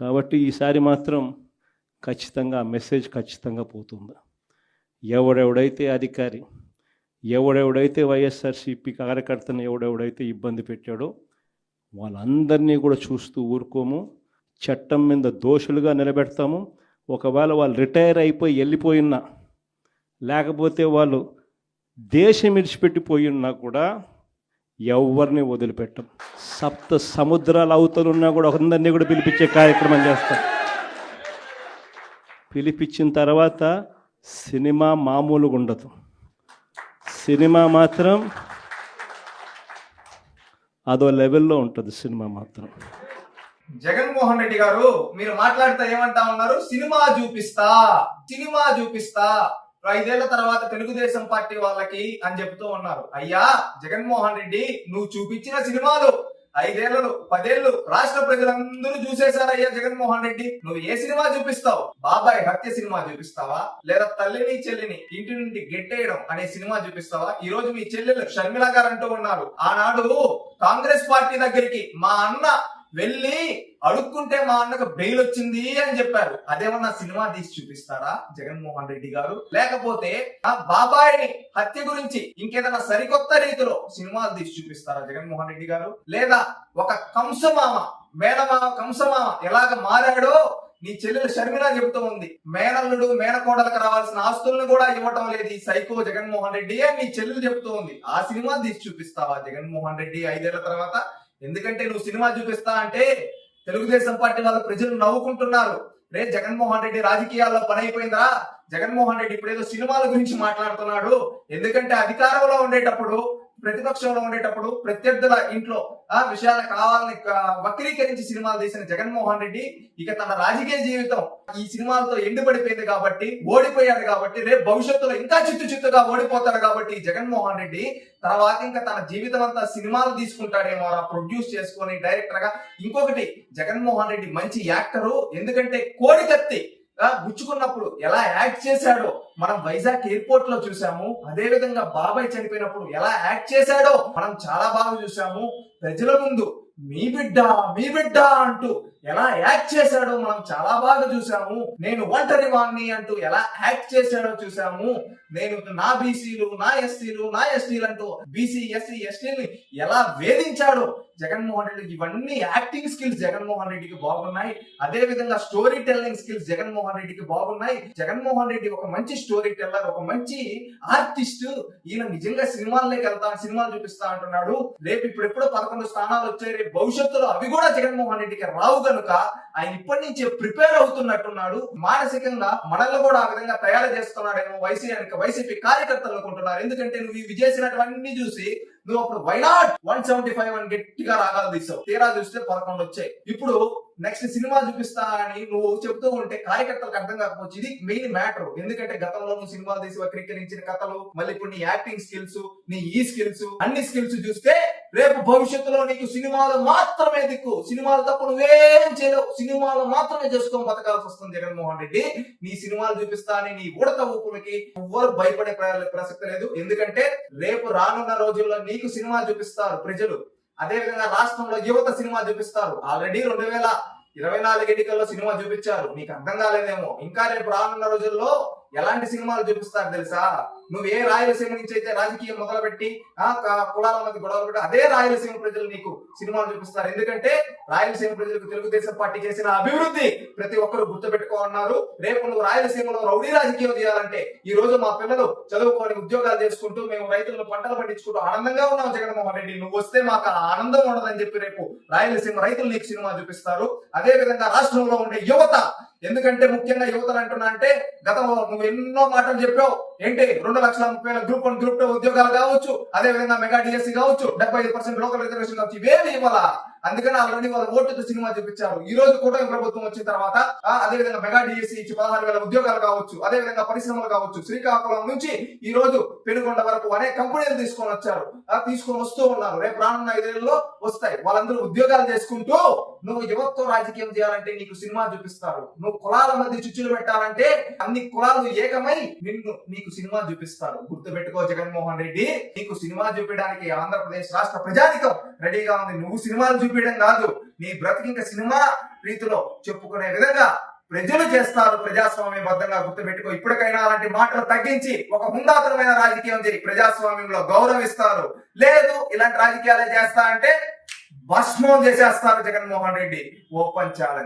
కాబట్టి ఈసారి మాత్రం ఖచ్చితంగా ఆ మెసేజ్ ఖచ్చితంగా పోతుంది. ఎవడెవడైతే అధికారి ఎవడెవడైతే వైఎస్ఆర్సీపీ కార్యకర్తను ఎవడెవడైతే ఇబ్బంది పెట్టాడో వాళ్ళందరినీ కూడా చూస్తూ ఊరుకోము. చట్టం మీద దోషులుగా నిలబెడతాము. ఒకవేళ వాళ్ళు రిటైర్ అయిపోయి వెళ్ళిపోయినా లేకపోతే వాళ్ళు దేశం విడిచిపెట్టిపోయినా ఉన్నా కూడా ఎవరిని వదిలిపెట్టం. సప్త సముద్రాల అవతలున్నా కూడా అందరినీ కూడా పిలిపించే కార్యక్రమం చేస్తాం. పిలిపించిన తర్వాత సినిమా మామూలుగా ఉండదు. సినిమా మాత్రం అదో లెవెల్లో ఉంటుంది సినిమా మాత్రం. జగన్మోహన్ రెడ్డి గారు మీరు మాట్లాడితే ఏమంటా ఉన్నారు? సినిమా చూపిస్తా సినిమా చూపిస్తా. ఐదేళ్ళ తర్వాత తెలుగుదేశం పార్టీ వాళ్ళకి అని చెప్తూ ఉన్నారు. అయ్యా జగన్మోహన్ రెడ్డి నువ్వు చూపించిన సినిమాలు ఐదేళ్ళు పదేళ్ళు రాష్ట్ర ప్రజలందరూ చూసేశారయ్యా జగన్మోహన్ రెడ్డి. నువ్వు ఏ సినిమా చూపిస్తావు? బాబాయ్ హత్య సినిమా చూపిస్తావా? లేదా తల్లిని చెల్లిని ఇంటి నుండి గెట్టేయడం అనే సినిమా చూపిస్తావా? ఈ రోజు మీ చెల్లెలు షర్మిల గారు అంటూ ఉన్నారు. ఆనాడు కాంగ్రెస్ పార్టీ దగ్గరికి మా అన్న వెళ్ళి అడుక్కుంటే మా అన్నకు బెయిల్ వచ్చింది అని చెప్పారు. అదేమన్నా సినిమా తీసి చూపిస్తారా? జగన్మోహన్ రెడ్డి గారు? లేకపోతే ఆ బాబాయిని హత్య గురించి ఇంకేదైనా సరికొత్త రీతిలో సినిమాలు తీసి చూపిస్తారా జగన్మోహన్ రెడ్డి గారు? లేదా ఒక కంసమామ మేనమామ కంసమామ ఎలాగ మారాడో నీ చెల్లెలు షర్మిల చెబుతూ ఉంది. మేనల్లుడు మేనకోడలకు రావాల్సిన ఆస్తులను కూడా ఇవ్వటం లేదు ఈ సైకో జగన్మోహన్ రెడ్డి అని నీ చెల్లెలు చెబుతూ ఉంది. ఆ సినిమా తీసి చూపిస్తావా జగన్మోహన్ రెడ్డి ఐదేళ్ళ తర్వాత? ఎందుకంటే నువ్వు సినిమా చూపిస్తా అంటే తెలుగుదేశం పార్టీ వాళ్ళ ప్రజలు నవ్వుకుంటున్నారు. రే జగన్మోహన్ రెడ్డి రాజకీయాల్లో పని అయిపోయిందా జగన్మోహన్ రెడ్డి ఇప్పుడు ఏదో సినిమాల గురించి మాట్లాడుతున్నాడు. ఎందుకంటే అధికారంలో ఉండేటప్పుడు ప్రతిపక్షంలో ఉండేటప్పుడు ప్రత్యర్థుల ఇంట్లో ఆ విషయాలు కావాలని వక్రీకరించి సినిమాలు తీసిన జగన్మోహన్ రెడ్డి ఇక తన రాజకీయ జీవితం ఈ సినిమాలతో ఎండిపడిపోయింది కాబట్టి ఓడిపోయాడు కాబట్టి రేపు భవిష్యత్తులో ఇంకా చిత్తు చిత్తుగా ఓడిపోతాడు కాబట్టి జగన్మోహన్ రెడ్డి తర్వాత ఇంకా తన జీవితం అంతా సినిమాలు తీసుకుంటాడేమో ప్రొడ్యూస్ చేసుకొని డైరెక్టర్గా ఇంకొకటి జగన్మోహన్ రెడ్డి మంచి యాక్టరు ఎందుకంటే కోడి కత్తి గుచ్చుకున్నప్పుడు ఎలా యాక్ట్ చేశాడో మనం వైజాగ్ ఎయిర్పోర్ట్లో చూసాము అదే విధంగా బాబాయ్ చనిపోయినప్పుడు ఎలా యాక్ట్ చేశాడో మనం చాలా బాగా చూసాము ప్రజల ముందు మీ బిడ్డ మీ బిడ్డ అంటూ ఎలా యాక్ట్ చేశాడో మనం చాలా బాగా చూసాము నేను ఒంటరి వాణ్ణి అంటూ ఎలా యాక్ట్ చేశాడో చూసాము నేను నా బీసీలు నా ఎస్సీలు నా ఎస్టీలు అంటూ బీసీ ఎస్సీ ఎస్టీని ఎలా వేధించాడో జగన్మోహన్ రెడ్డికి ఇవన్నీ యాక్టింగ్ స్కిల్స్ జగన్మోహన్ రెడ్డికి బాగున్నాయి. అదే విధంగా స్టోరీ టెల్లింగ్ స్కిల్స్ జగన్మోహన్ రెడ్డికి బాగున్నాయి. జగన్మోహన్ రెడ్డి ఒక మంచి స్టోరీ టెల్లర్ ఒక మంచి ఆర్టిస్ట్. ఈయన నిజంగా సినిమాల్లోకి వెళ్తా సినిమాలు చూపిస్తా అంటున్నాడు. రేపు ఇప్పుడు ఎప్పుడో పదకొండు స్థానాలు వచ్చాయి. రేపు భవిష్యత్తులో అవి కూడా జగన్మోహన్ రెడ్డికి రావు కనుక ఆయన ఇప్పటి నుంచే ప్రిపేర్ అవుతున్నట్టున్నాడు. మానసికంగా మనల్ని కూడా ఆ విధంగా తయారు చేస్తున్నాడేమో వైసీపీ వైసీపీ కార్యకర్తలు అనుకుంటున్నారు. ఎందుకంటే నువ్వు ఇవి చేసినటువన్నీ చూసి నువ్వు అప్పుడు వైనాట్ వన్ సెవెంటీ ఫైవ్ అని గట్టిగా రాగాలు తీసావు. తీరా చూస్తే పదకొండు వచ్చాయి. ఇప్పుడు నెక్స్ట్ సినిమా చూపిస్తా అని నువ్వు చెప్తూ ఉంటే కార్యకర్తలకు అర్థం కాకపోవచ్చు. ఇది మెయిన్ మ్యాటర్ ఎందుకంటే గతంలో నువ్వు సినిమాలు తీసి వక్రీకరించిన కథలు మళ్ళీ ఇప్పుడు నీ యాక్టింగ్ స్కిల్స్ నీ ఈ స్కిల్స్ అన్ని స్కిల్స్ చూస్తే రేపు భవిష్యత్తులో నీకు సినిమాలు మాత్రమే దిక్కు. సినిమాలు తప్ప నువ్వేం చేయలేవు. సినిమాలు మాత్రమే చేసుకొని బతకాల్సి వస్తుంది జగన్మోహన్ రెడ్డి. నీ సినిమాలు చూపిస్తా అని నీ ఉడత ఊపులకి ఎవ్వరు భయపడే ప్రసక్తి లేదు. ఎందుకంటే రేపు రానున్న రోజుల్లో నీ మీకు సినిమా చూపిస్తారు ప్రజలు. అదే విధంగా రాష్ట్రంలో యువత సినిమా చూపిస్తారు. ఆల్రెడీ రెండు వేల ఇరవై నాలుగు ఎన్నికల్లో సినిమా చూపించారు. నీకు అర్థం కాలేదేమో. ఇంకా రేపు రానున్న రోజుల్లో ఎలాంటి సినిమాలు చూపిస్తారు తెలుసా? నువ్వు ఏ రాయలసీమ నుంచి అయితే రాజకీయం మొదలుపెట్టి ఆ కులాల మధ్య గొడవలు పెట్టి అదే రాయలసీమ ప్రజలు నీకు సినిమాలు చూపిస్తారు. ఎందుకంటే రాయలసీమ ప్రజలకు తెలుగుదేశం పార్టీ చేసిన అభివృద్ధి ప్రతి ఒక్కరు గుర్తుపెట్టుకోన్నారు రేపు నువ్వు రాయలసీమలో రౌడీ రాజకీయం చేయాలంటే ఈ రోజు మా పిల్లలు చదువుకొని ఉద్యోగాలు చేసుకుంటూ మేము రైతులను పంటలు పండించుకుంటూ ఆనందంగా ఉన్నాం జగన్మోహన్ రెడ్డి. నువ్వు వస్తే మాకు ఆనందం ఉండదని చెప్పి రేపు రాయలసీమ రైతులు నీకు సినిమా చూపిస్తారు. అదే విధంగా రాష్ట్రంలో ఉండే యువత ఎందుకంటే ముఖ్యంగా యువతలు అంటున్నా అంటే గతంలో నువ్వు ఎన్నో మాటలు చెప్పావు. ఏంటి? రెండు లక్షల ముప్పై వేల గ్రూప్ వన్ గ్రూప్ టూ ఉద్యోగాలు కావచ్చు అదే విధంగా మెగా డిఎస్సి కావచ్చు డెబ్బై ఐదు పర్సెంట్ లోకల్ రిజర్వేషన్ కావచ్చు ఇవేమి ఇవ్వాలా? అందుకని ఆల్రెడీ వాళ్ళ ఓటుతో సినిమా చూపించారు. ఈ రోజు కూటమి ప్రభుత్వం వచ్చిన తర్వాత అదే విధంగా మెగా డిఎస్సి ఇచ్చి పదహారు వేల ఉద్యోగాలు కావచ్చు అదే విధంగా పరిశ్రమలు కావచ్చు శ్రీకాకుళం నుంచి ఈ రోజు పెనుగొండ వరకు అనేక కంపెనీలు తీసుకొని వచ్చారు. తీసుకొని వస్తూ ఉన్నారు. రేపు రానున్న ఐదేళ్ళలో వస్తాయి. వాళ్ళందరూ ఉద్యోగాలు చేసుకుంటూ నువ్వు యువతతో రాజకీయం చేయాలంటే నీకు సినిమా చూపిస్తారు. నువ్వు కులాల మధ్య చుచ్చులు పెట్టాలంటే అన్ని కులాలు ఏకమై నిన్ను నీకు సినిమా చూపిస్తారు. గుర్తు పెట్టుకో జగన్మోహన్ రెడ్డి నీకు సినిమా చూపించడానికి ఆంధ్రప్రదేశ్ రాష్ట్ర ప్రజానికం రెడీగా ఉంది. నువ్వు సినిమాలు చూపించడం కాదు. నీ బ్రతికి ఇంకా సినిమా రీతిలో చెప్పుకునే విధంగా ప్రజలు చేస్తారు. ప్రజాస్వామ్యబద్ధంగా గుర్తుపెట్టుకో. ఇప్పటికైనా అలాంటి మాటలు తగ్గించి ఒక హుందాతనమైన రాజకీయం చేయి. ప్రజాస్వామ్యంలో గౌరవిస్తారు. లేదు ఇలాంటి రాజకీయాలే చేస్తా అంటే భస్మం చేసేస్తారు జగన్మోహన్ రెడ్డి. Open challenge